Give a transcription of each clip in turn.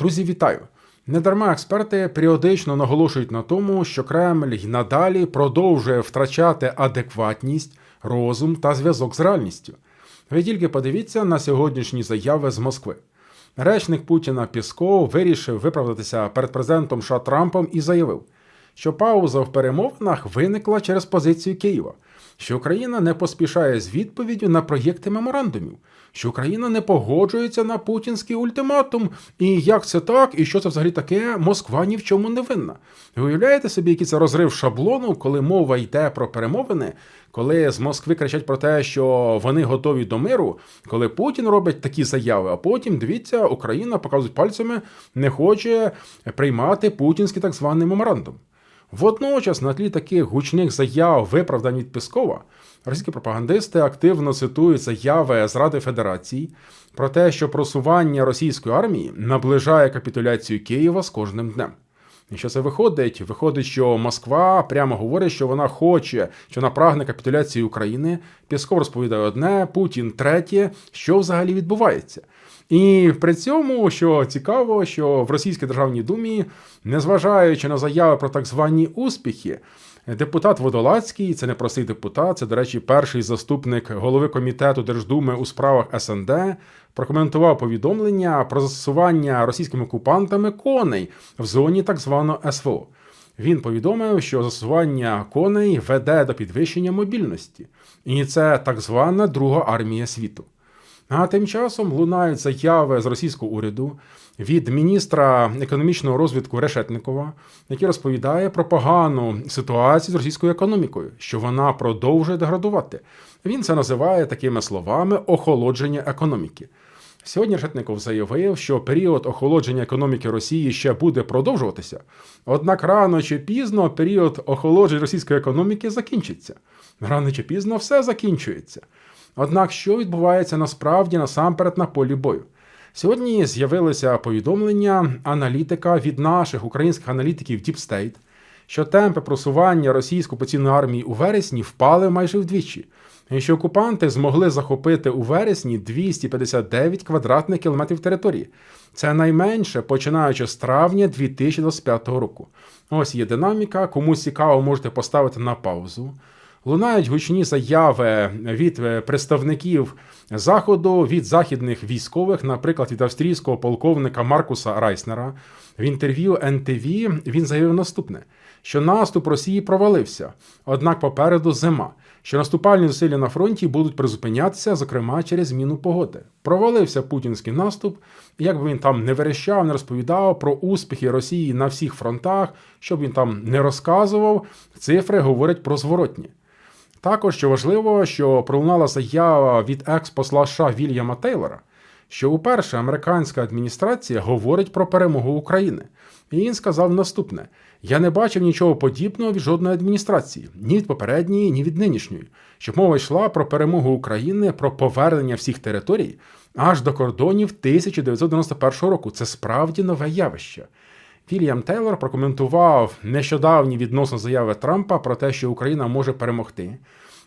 Друзі, вітаю! Недарма експерти періодично наголошують на тому, що Кремль й надалі продовжує втрачати адекватність, розум та зв'язок з реальністю. Ви тільки подивіться на сьогоднішні заяви з Москви. Речник Путіна Пісков вирішив виправдатися перед президентом США Трампом і заявив, що пауза в перемовинах виникла через позицію Києва, що Україна не поспішає з відповіддю на проєкти меморандумів, що Україна не погоджується на путінський ультиматум, і як це так, і що це взагалі таке, Москва ні в чому не винна. Ви уявляєте собі, який це розрив шаблону, коли мова йде про перемовини, коли з Москви кричать про те, що вони готові до миру, коли Путін робить такі заяви, а потім дивіться, Україна показують пальцями, не хоче приймати путінський так званий меморандум. Водночас, на тлі таких гучних заяв виправдань від Пескова, російські пропагандисти активно цитують заяви з Ради Федерації про те, що просування російської армії наближає капітуляцію Києва з кожним днем. І що це виходить? Виходить, що Москва прямо говорить, що вона хоче, що вона прагне капітуляції України. Пісков розповідає одне, Путін третє. Що взагалі відбувається? І при цьому, що цікаво, що в Російській державній думі, незважаючи на заяви про так звані успіхи, депутат Водолацький, це не простий депутат, це, до речі, перший заступник голови комітету Держдуми у справах СНД, прокоментував повідомлення про застосування російськими окупантами коней в зоні так званого СВО. Він повідомив, що застосування коней веде до підвищення мобільності, і це так звана Друга армія світу. А тим часом лунають заяви з російського уряду від міністра економічного розвитку Решетникова, який розповідає про погану ситуацію з російською економікою, що вона продовжує деградувати. Він це називає такими словами охолодження економіки. Сьогодні Решетников заявив, що період охолодження економіки Росії ще буде продовжуватися. Однак рано чи пізно період охолодження російської економіки закінчиться. Рано чи пізно все закінчується. Однак, що відбувається насправді насамперед на полі бою? Сьогодні з'явилися повідомлення аналітика від наших українських аналітиків Deep State, що темпи просування російської окупаційної армії у вересні впали майже вдвічі, і що окупанти змогли захопити у вересні 259 квадратних кілометрів території. Це найменше починаючи з травня 2025 року. Ось є динаміка. Комусь цікаво, можете поставити на паузу. Лунають гучні заяви від представників заходу, від західних військових, наприклад, від австрійського полковника Маркуса Райснера. В інтерв'ю НТВ він заявив наступне: що наступ Росії провалився, однак попереду зима, що наступальні зусилля на фронті будуть призупинятися, зокрема через зміну погоди. Провалився путінський наступ, як би він там не верещав, не розповідав про успіхи Росії на всіх фронтах, щоб він там не розказував, цифри говорять про зворотні. Також що важливо, що пролунала заява від екс-посла США Вільяма Тейлора, що уперше американська адміністрація говорить про перемогу України. І він сказав наступне: я не бачив нічого подібного від жодної адміністрації, ні від попередньої, ні від нинішньої, щоб мова йшла про перемогу України, про повернення всіх територій аж до кордонів 1991 року. Це справді нове явище. Вільям Тейлор прокоментував нещодавні відносно заяви Трампа про те, що Україна може перемогти.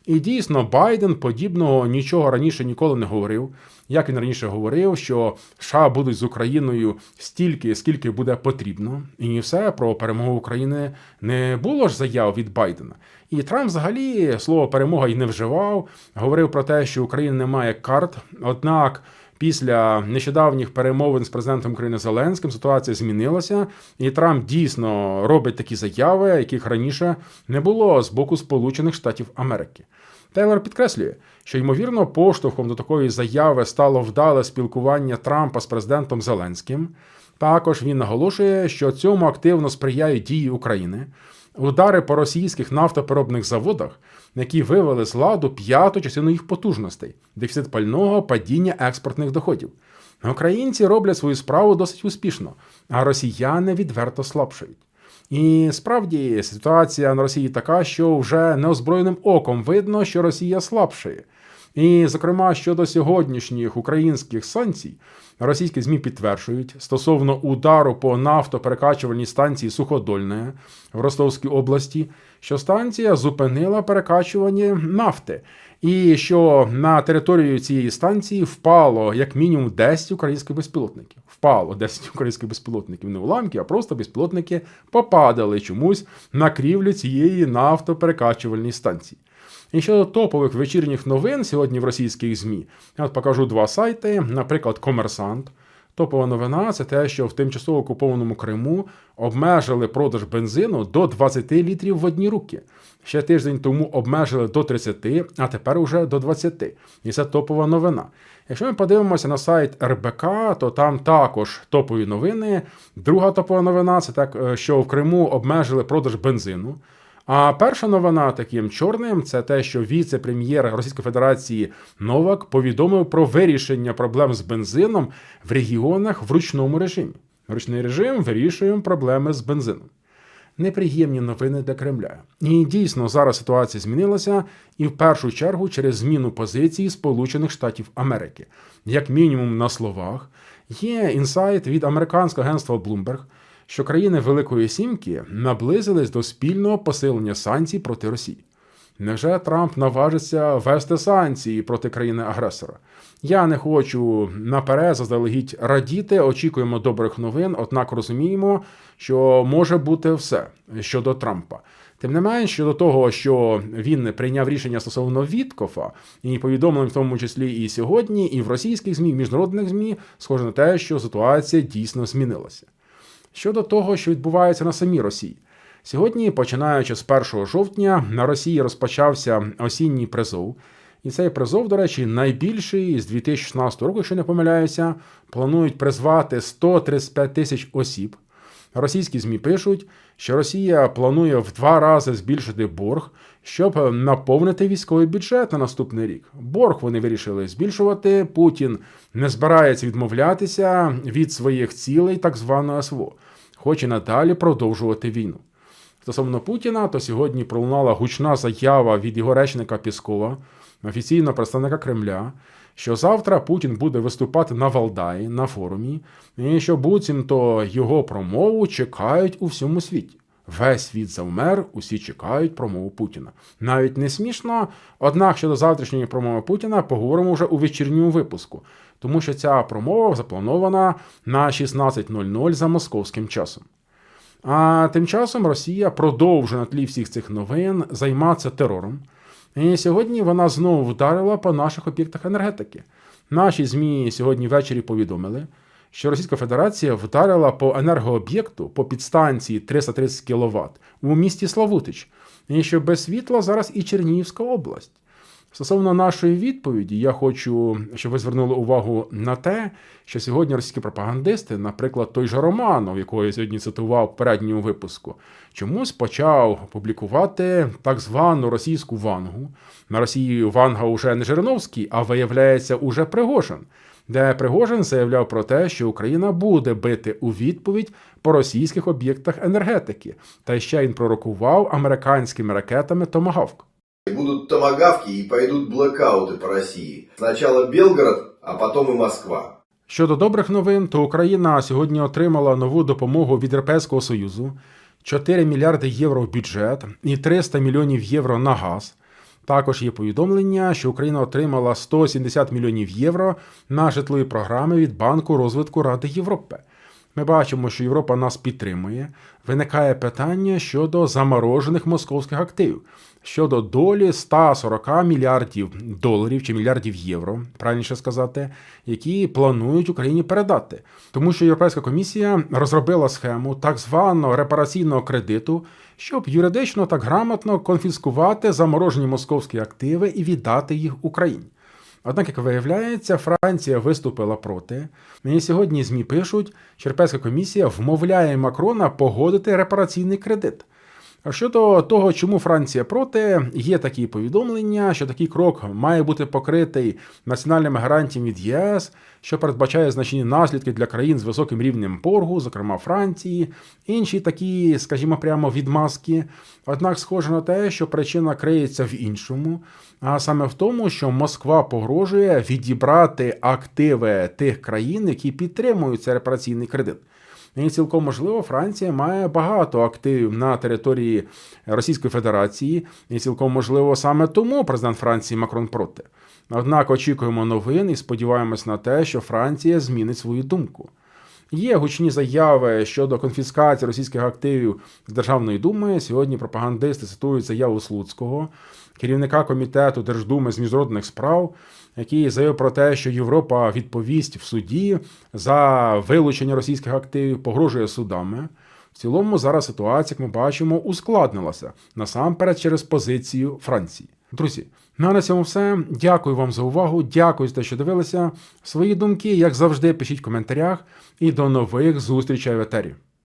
І дійсно, Байден подібного нічого раніше ніколи не говорив. Як він раніше говорив, що США будуть з Україною стільки, скільки буде потрібно, і все про перемогу України не було ж заяв від Байдена. І Трамп взагалі слово перемога й не вживав. Говорив про те, що Україна не має карт. Однак. Після нещодавніх перемовин з президентом України Зеленським ситуація змінилася, і Трамп дійсно робить такі заяви, яких раніше не було з боку Сполучених Штатів Америки. Тейлор підкреслює, що ймовірно поштовхом до такої заяви стало вдале спілкування Трампа з президентом Зеленським. Також він наголошує, що цьому активно сприяють дії України. Удари по російських нафтопереробних заводах, які вивели з ладу п'яту частину їх потужностей, дефіцит пального, падіння експортних доходів. Українці роблять свою справу досить успішно, а росіяни відверто слабшають. І справді ситуація на Росії така, що вже неозброєним оком видно, що Росія слабшає. І, зокрема, щодо сьогоднішніх українських санкцій, російські ЗМІ підтверджують стосовно удару по нафтоперекачувальній станції Суходольне в Ростовській області, що станція зупинила перекачування нафти. і що на територію цієї станції впало як мінімум 10 українських безпілотників. Впало 10 українських безпілотників, не уламки, а просто безпілотники попадали чомусь на крівлю цієї нафтоперекачувальної станції. І щодо топових вечірніх новин сьогодні в російських ЗМІ, я от покажу два сайти, наприклад, Комерсант. Топова новина це те, що в тимчасово окупованому Криму обмежили продаж бензину до 20 літрів в одні руки. Ще тиждень тому обмежили до 30, а тепер уже до 20. І це топова новина. Якщо ми подивимося на сайт РБК, то там також топові новини. Друга топова новина це так, е, що в Криму обмежили продаж бензину. А перша новина таким чорним це те, що віце-прем'єр Російської Федерації Новак повідомив про вирішення проблем з бензином в регіонах в ручному режимі. Ручний режим вирішуємо проблеми з бензином. Неприємні новини для Кремля. І дійсно зараз ситуація змінилася, і в першу чергу через зміну позиції Сполучених Штатів Америки. Як мінімум на словах, є інсайт від американського агентства Bloomberg, що країни Великої Сімки наблизились до спільного посилення санкцій проти Росії. Невже Трамп наважиться ввести санкції проти країни-агресора? Я не хочу наперед заздалегідь радіти, очікуємо добрих новин, однак розуміємо, що може бути все щодо Трампа. Тим не менш, щодо того, що він прийняв рішення стосовно Віткофа, і повідомлень, в тому числі і сьогодні, і в російських ЗМІ, і в міжнародних ЗМІ, схоже на те, що ситуація дійсно змінилася. Щодо того, що відбувається на самій Росії. Сьогодні, починаючи з 1 жовтня, на Росії розпочався осінній призов. І цей призов, до речі, найбільший з 2016 року, якщо не помиляюся, планують призвати 135 тисяч осіб. Російські ЗМІ пишуть, що Росія планує в два рази збільшити борг, щоб наповнити військовий бюджет на наступний рік. Борг вони вирішили збільшувати. Путін не збирається відмовлятися від своїх цілей, так званого СВО, хоче надалі продовжувати війну. Стосовно Путіна, то сьогодні пролунала гучна заява від його речника Піскова, офіційного представника Кремля, що завтра Путін буде виступати на Валдаї на форумі, і що буцімто його промову чекають у всьому світі. Весь світ завмер, усі чекають промову Путіна. Навіть не смішно, однак щодо завтрашньої промови Путіна поговоримо вже у вечірньому випуску, тому що ця промова запланована на 16.00 за московським часом. А тим часом Росія продовжує на тлі всіх цих новин займатися терором. І сьогодні вона знову вдарила по наших об'єктах енергетики. Наші ЗМІ сьогодні ввечері повідомили, що Російська Федерація вдарила по енергооб'єкту по підстанції 330 кВт у місті Славутич, і що без світла зараз і Чернігівська область. Стосовно нашої відповіді, я хочу, щоб ви звернули увагу на те, що сьогодні російські пропагандисти, наприклад, той же Романов, якого я сьогодні цитував в передньому випуску, чомусь почав публікувати так звану російську вангу. На Росії Ванга уже не Жириновський, а виявляється, уже Пригожин, де Пригожин заявляв про те, що Україна буде бити у відповідь по російських об'єктах енергетики, та ще він пророкував американськими ракетами Томагавк. Будут томагавки и пойдут блэкауты по России. Сначала Белгород, а потом и Москва. Щодо добрих новин, то Україна сьогодні отримала нову допомогу від Європейського Союзу, 4 мільярди євро в бюджет і 300 мільйонів євро на газ. Також є повідомлення, що Україна отримала 170 мільйонів євро на житлові програми від Банку розвитку Ради Європи. Ми бачимо, що Європа нас підтримує. Виникає питання щодо заморожених московських активів, щодо долі 140 мільярдів доларів чи мільярдів євро, правильніше сказати, які планують Україні передати. Тому що Європейська комісія розробила схему так званого репараційного кредиту, щоб юридично так грамотно конфіскувати заморожені московські активи і віддати їх Україні. Однак, як виявляється, Франція виступила проти. Мені сьогодні ЗМІ пишуть, що Черпецька комісія вмовляє Макрона погодити репараційний кредит. А щодо того, чому Франція проти, є такі повідомлення, що такий крок має бути покритий національними гарантіями від ЄС, що передбачає значні наслідки для країн з високим рівнем боргу, зокрема Франції, інші такі, скажімо, прямо відмазки. Однак схоже на те, що причина криється в іншому, а саме в тому, що Москва погрожує відібрати активи тих країн, які підтримують цей репараційний кредит. І цілком можливо, Франція має багато активів на території Російської Федерації, і цілком можливо саме тому президент Франції Макрон проти. Однак очікуємо новин і сподіваємось на те, що Франція змінить свою думку. Є гучні заяви щодо конфіскації російських активів з Державної думи. Сьогодні пропагандисти цитують заяву Слуцького, керівника комітету Держдуми з міжнародних справ, який заявив про те, що Європа відповість в суді за вилучення російських активів, погрожує судами. В цілому зараз ситуація, як ми бачимо, ускладнилася насамперед через позицію Франції. Друзі, ну на цьому все. Дякую вам за увагу. Дякую за те, що дивилися. Свої думки, як завжди, пишіть в коментарях. І до нових зустрічей в етері.